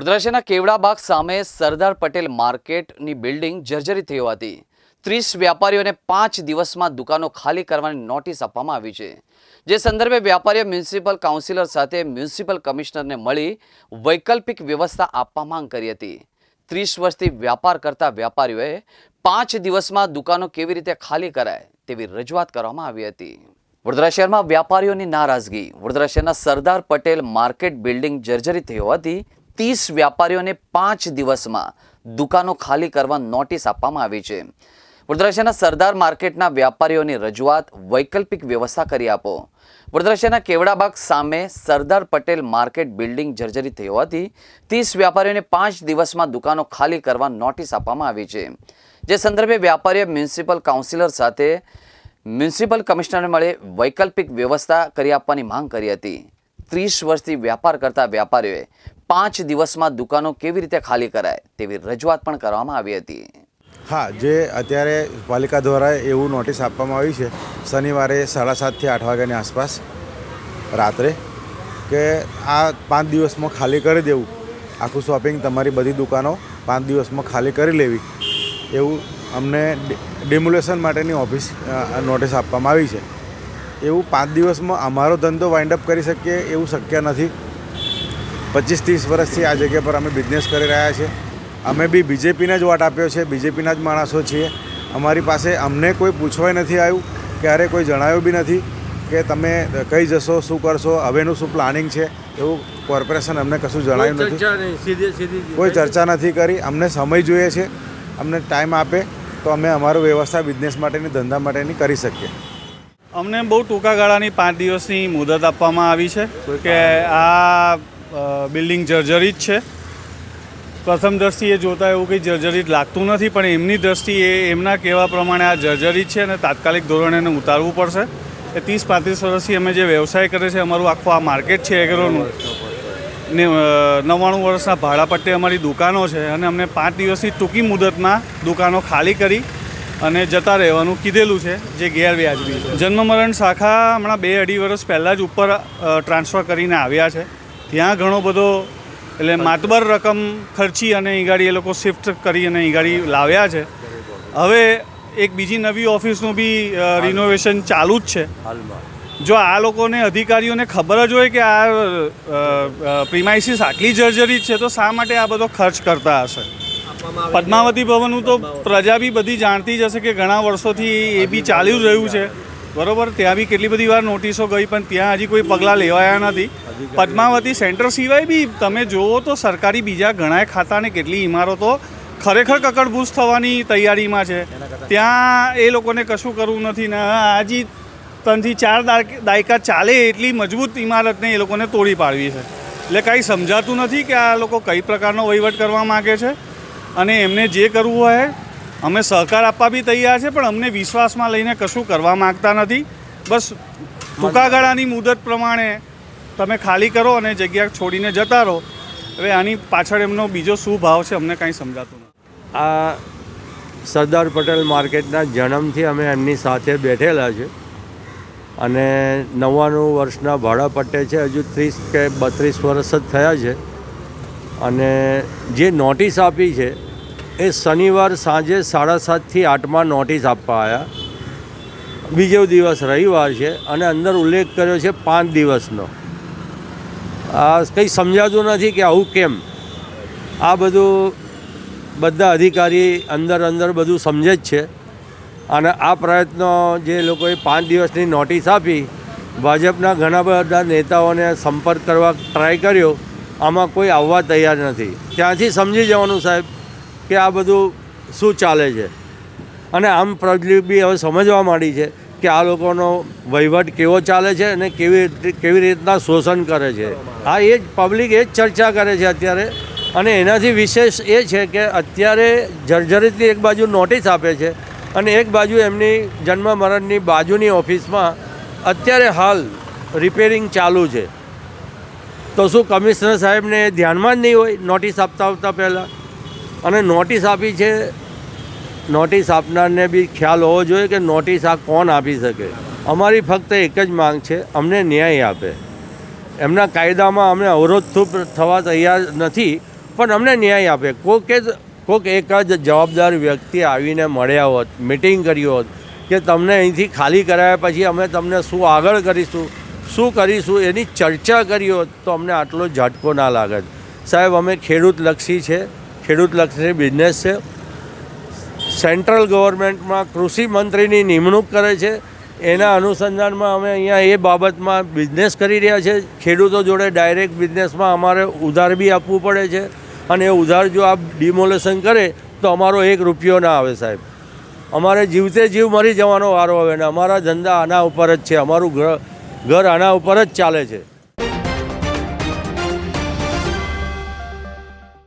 વડોદરા કેવડાબાગ સામે સરદાર પટેલ માર્કેટની બિલ્ડિંગ જર્જરિત થઈ હોવાથી ત્રીસ વ્યાપારીઓને પાંચ દિવસમાં દુકાનો ખાલી કરવાની નોટિસ આપવામાં આવી છે. જે સંદર્ભે વ્યાપારીઓ મ્યુનિસિપલ કાઉન્સિલર સાથે મ્યુનિસિપલ કમિશનરને મળી વૈકલ્પિક વ્યવસ્થા આપવા માંગ કરી હતી. ત્રીસ વર્ષથી વ્યાપાર કરતા વ્યાપારીઓએ પાંચ દિવસમાં દુકાનો કેવી રીતે ખાલી કરાય તેવી રજૂઆત કરવામાં આવી હતી. વડોદરા શહેરમાં વ્યાપારીઓની નારાજગી. વડોદરા શહેરના સરદાર પટેલ માર્કેટ બિલ્ડિંગ જર્જરિત થઈ હોવાથી ત્રીસ વ્યાપારીઓને પાંચ દિવસમાં દુકાનો ખાલી કરવા નોટિસ આપવામાં આવી છે. વડોદરા શહેરના સરદાર માર્કેટના વ્યાપારીઓની રજૂઆત વૈકલ્પિક વ્યવસ્થા કરી આપો. વડોદરા શહેરના કેવડાબાગ સામે સરદાર પટેલ માર્કેટ બિલ્ડિંગ જર્જરી થઈ હોવાથી ત્રીસ વ્યાપારીઓને પાંચ દિવસમાં દુકાનો ખાલી કરવા નોટિસ આપવામાં આવી છે. જે સંદર્ભે વ્યાપારીઓ મ્યુનિસિપલ કાઉન્સિલર સાથે મ્યુનિસિપલ કમિશનરને મળે વૈકલ્પિક વ્યવસ્થા કરી આપવાની માંગ કરી હતી. ત્રીસ વર્ષથી વ્યાપાર કરતા વેપારીઓએ પાંચ દિવસમાં દુકાનો કેવી રીતે ખાલી કરાય તેવી રજૂઆત પણ કરવામાં આવી હતી. હા, જે અત્યારે પાલિકા દ્વારા એવું નોટિસ આપવામાં આવી છે, શનિવારે સાડા સાતથી આઠ વાગ્યાની આસપાસ, રાત્રે, કે આ પાંચ દિવસમાં ખાલી કરી દેવું. આખું શોપિંગ તમારી બધી દુકાનો પાંચ દિવસમાં ખાલી કરી લેવી. એવું અમને ડિમોલેશન માટેની ઓફિસ નોટિસ આપવામાં આવી છે. એવું પાંચ દિવસમાં અમારો ધંધો વાઇન્ડ અપ કરી શકીએ એવું શક્ય નથી. પચીસ ત્રીસ વર્ષથી આ જગ્યા પર અમે બિઝનેસ કરી રહ્યા છીએ. અમે બી બીજેપીને જ વોટ આપ્યો છે બીજેપીના જ માણસો છીએ. અમારી પાસે અમને કોઈ પૂછવાય નથી આવ્યું ક્યારે કોઈ જણાવ્યું બી નથી કે તમે કઈ જશો શું કરશો હવેનું શું પ્લાનિંગ છે એવું કોર્પોરેશન અમને કશું જણાવ્યું નથી. કોઈ ચર્ચા નથી કરી અમને સમય જોઈએ છે અમને ટાઈમ આપે તો અમે અમારું વ્યવસ્થા બિઝનેસ માટેની ધંધા માટેની કરી શકીએ. અમને બહુ ટૂંકા ગાળાની પાંચ દિવસની મુદત આપવામાં આવી છે કે આ બિલ્ડિંગ જર્જરિત છે. પ્રથમ દ્રષ્ટિએ જોતાં એવું કંઈ જર્જરિત લાગતું નથી, પણ એમની દ્રષ્ટિએ એમના કહેવા પ્રમાણે આ જર્જરિત છે અને તાત્કાલિક ધોરણે એને ઉતારવું પડશે. એ ત્રીસ પાંત્રીસ વર્ષથી અમે જે વ્યવસાય કરે છે, અમારું આખું આ માર્કેટ છે એગ્રોનું. ને નવ્વાણું વર્ષના ભાડા પટ્ટે અમારી દુકાનો છે અને અમને પાંચ દિવસની ટૂંકી મુદતમાં દુકાનો ખાલી કરી અને જતા રહેવાનું કીધેલું છે જે ગેરવ્યાજબી છે. જન્મ મરણ શાખા હમણાં બે અઢી વર્ષ પહેલાં જ ઉપર ટ્રાન્સફર કરીને આવ્યા છે. ત્યાં ઘણો બધો એટલે માતબર રકમ ખર્ચી અને ઈગાડી ગાડી એ લોકો શિફ્ટ કરી અને ઈગાડી ગાડી લાવ્યા છે. હવે એક બીજી નવી ઓફિસનું બી રિનોવેશન ચાલુ જ છે. જો આ લોકોને અધિકારીઓને ખબર જ હોય કે આ પ્રિમાઇસીસ આટલી જર્જરિત છે તો શા માટે આ બધો ખર્ચ કરતા હશે? પદ્માવતી ભવનનું તો પ્રજા બી બધી જાણતી જ હશે કે ઘણા વર્ષોથી એ બી ચાલ્યું રહ્યું છે. બરોબર, ત્યાં બી કેટલી બધી વાર નોટિસો ગઈ, પણ ત્યાં હજી કોઈ પગલાં લેવાયા નથી. પદ્માવતી સેન્ટર સિવાય બી તમે જુઓ તો સરકારી બીજા ઘણા ખાતાને કેટલી ઇમારતો ખરેખર કકડભૂસ થવાની તૈયારીમાં છે. ત્યાં એ લોકોને કશું કરવું નથી. ને હજી ત્રણથી ચાર દાયક- ચાલે એટલી મજબૂત ઇમારતને એ લોકોને તોડી પાડવી છે. એટલે કાંઈ સમજાતું નથી કે આ લોકો કઈ પ્રકારનો વહીવટ કરવા માગે છે. અને એમને જે કરવું હોય અમે સહકાર આપવા બી તૈયાર છે, પણ અમને વિશ્વાસમાં લઈને કશું કરવા માગતા નથી. બસ ટૂંકા ગાળાની મુદત પ્રમાણે તમે ખાલી કરો અને જગ્યા છોડીને જતા રહો. હવે આની પાછળ એમનો બીજો શું ભાવ છે, અમને કાંઈ સમજાતું નથી. આ સરદાર પટેલ માર્કેટના જન્મથી અમે એમની સાથે બેઠેલા છે. અને નવ્વાણું વર્ષના ભાડા પટ્ટે છે, હજુ ત્રીસ કે બત્રીસ વર્ષ જ થયા છે. અને જે નોટિસ આપી છે એ શનિવાર સાંજે સાડા સાતથી આઠમાં નોટિસ આપવા આવ્યા બીજો દિવસ રવિવાર છે અને અંદર ઉલ્લેખ કર્યો છે પાંચ દિવસનો. આ કંઈ સમજાતું નથી કે આવું કેમ. આ બધું બધા અધિકારી અંદર અંદર બધું સમજે જ છે. અને આ પ્રયત્નો જે લોકોએ પાંચ દિવસની નોટિસ આપી, ભાજપના ઘણા બધા નેતાઓને સંપર્ક કરવા ટ્રાય કર્યો, આમાં કોઈ આવવા તૈયાર નથી. ત્યાંથી સમજી જવાનું સાહેબ. કે આ બધું શું ચાલે છે? અને આમ પબ્લિક હવે સમજવા માંડી છે કે આ લોકોનો વહીવટ કેવો ચાલે છે અને કેવી કેવી રીતના શોષણ કરે છે. આ એ જ પબ્લિક એ જ ચર્ચા કરે છે અત્યારે. અને એનાથી વિશેષ એ છે કે અત્યારે જર્જરિતની એક બાજુ નોટિસ આપે છે અને એક બાજુ એમની જન્મ મરણની બાજુની ઓફિસમાં અત્યારે હાલ રિપેરિંગ ચાલુ છે. તો શું કમિશનર સાહેબને ધ્યાનમાં જ નહીં હોય નોટિસ આપતા આવતા પહેલાં? અને નોટિસ આપી છે. નોટિસ આપનારને બી ખ્યાલ હોવો જોઈએ કે નોટિસ આ કોણ આપી શકે. અમારી ફક્ત એક જ માંગ છે, અમને ન્યાય આપે. એમના કાયદામાં અમે અવરોધ થવા તૈયાર નથી, પણ અમને ન્યાય આપે. કોકે જ- કોક એક જ જવાબદાર વ્યક્તિ આવીને મળ્યા હોત, મિટિંગ કરી હોત, કે તમને અહીંથી ખાલી કરાયા પછી અમે તમને શું આગળ કરીશું, શું કરીશું એની ચર્ચા કરી હોત, તો અમને આટલો ઝટકો ના લાગત. સાહેબ, અમે ખેડૂતલક્ષી છે. ખેડૂતલક્ષી બિઝનેસ છે. સેન્ટ્રલ ગવર્મેન્ટમાં કૃષિ મંત્રીની નિમણૂક કરે છે. એના અનુસંધાનમાં અમે અહીંયા એ બાબતમાં બિઝનેસ કરી રહ્યા છે. ખેડૂતો જોડે ડાયરેક્ટ બિઝનેસમાં અમારે ઉધાર બી આપવું પડે છે. અને એ ઉધાર જો આપ ડિમોલેશન કરે, તો અમારો એક રૂપિયો ના આવે સાહેબ. અમારે જીવતે જીવ મરી જવાનો વારો આવે ને અમારા ધંધા આના ઉપર જ છે. અમારું ઘર ઘર આના ઉપર જ ચાલે છે.